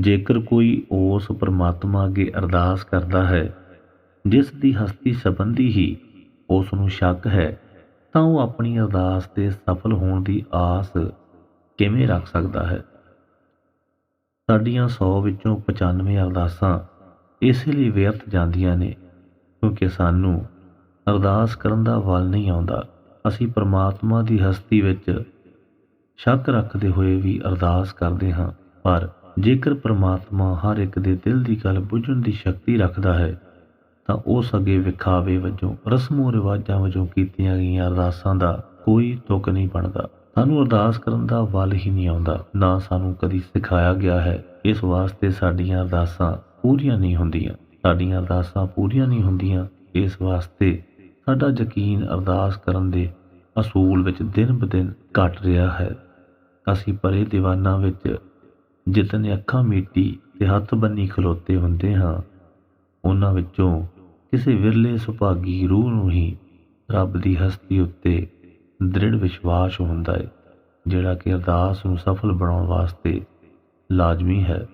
ਜੇਕਰ ਕੋਈ ਉਸ ਪਰਮਾਤਮਾ ਅੱਗੇ ਅਰਦਾਸ ਕਰਦਾ ਹੈ, ਜਿਸ ਦੀ ਹਸਤੀ ਸੰਬੰਧੀ ਹੀ ਉਸ ਨੂੰ ਸ਼ੱਕ ਹੈ, ਤਾਂ ਉਹ ਆਪਣੀ ਅਰਦਾਸ ਦੇ ਸਫਲ ਹੋਣ ਦੀ ਆਸ ਕਿਵੇਂ ਰੱਖ ਸਕਦਾ ਹੈ? ਸਾਡੀਆਂ 100 ਵਿੱਚੋਂ 95 ਅਰਦਾਸਾਂ ਇਸੇ ਲਈ ਵਿਅਰਥ ਜਾਂਦੀਆਂ ਨੇ, ਕਿਉਂਕਿ ਸਾਨੂੰ ਅਰਦਾਸ ਕਰਨ ਦਾ ਵੱਲ ਨਹੀਂ ਆਉਂਦਾ। ਅਸੀਂ ਪਰਮਾਤਮਾ ਦੀ ਹਸਤੀ ਵਿੱਚ ਸ਼ੱਕ ਰੱਖਦੇ ਹੋਏ ਵੀ ਅਰਦਾਸ ਕਰਦੇ ਹਾਂ, ਪਰ ਜੇਕਰ ਪਰਮਾਤਮਾ ਹਰ ਇੱਕ ਦੇ ਦਿਲ ਦੀ ਗੱਲ ਬੁੱਝਣ ਦੀ ਸ਼ਕਤੀ ਰੱਖਦਾ ਹੈ, ਤਾਂ ਉਹ ਅੱਗੇ ਵਿਖਾਵੇ ਵਜੋਂ, ਰਸਮੋ ਰਿਵਾਜਾਂ ਵਜੋਂ ਕੀਤੀਆਂ ਗਈਆਂ ਅਰਦਾਸਾਂ ਦਾ ਕੋਈ ਤੁਕ ਨਹੀਂ ਬਣਦਾ। ਸਾਨੂੰ ਅਰਦਾਸ ਕਰਨ ਦਾ ਵੱਲ ਹੀ ਨਹੀਂ ਆਉਂਦਾ, ਨਾ ਸਾਨੂੰ ਕਦੀ ਸਿਖਾਇਆ ਗਿਆ ਹੈ, ਇਸ ਵਾਸਤੇ ਸਾਡੀਆਂ ਅਰਦਾਸਾਂ ਪੂਰੀਆਂ ਨਹੀਂ ਹੁੰਦੀਆਂ। ਸਾਡੀਆਂ ਅਰਦਾਸਾਂ ਪੂਰੀਆਂ ਨਹੀਂ ਹੁੰਦੀਆਂ, ਇਸ ਵਾਸਤੇ ਸਾਡਾ ਯਕੀਨ ਅਰਦਾਸ ਕਰਨ ਦੇ ਅਸੂਲ ਵਿੱਚ ਦਿਨ ਬਦਿਨ ਘਟ ਰਿਹਾ ਹੈ। ਅਸੀਂ ਪਰੇ ਦੀਵਾਨਾਂ ਵਿੱਚ ਜਿਤਨੇ ਅੱਖਾਂ ਮੀਟੀ ਤੇ ਹੱਥ ਬੰਨੀ ਖਲੋਤੇ ਹੁੰਦੇ ਹਾਂ, ਉਹਨਾਂ ਵਿੱਚੋਂ ਕਿਸੇ ਵਿਰਲੇ ਸੁਭਾਗੀ ਰੂਹ ਨੂੰ ਹੀ ਰੱਬ ਦੀ ਹਸਤੀ ਉੱਤੇ ਦ੍ਰਿੜ ਵਿਸ਼ਵਾਸ ਹੁੰਦਾ ਹੈ ਜਿਹੜਾ ਕਿ ਅਰਦਾਸ ਨੂੰ ਸਫਲ ਬਣਾਉਣ ਵਾਸਤੇ ਲਾਜ਼ਮੀ ਹੈ।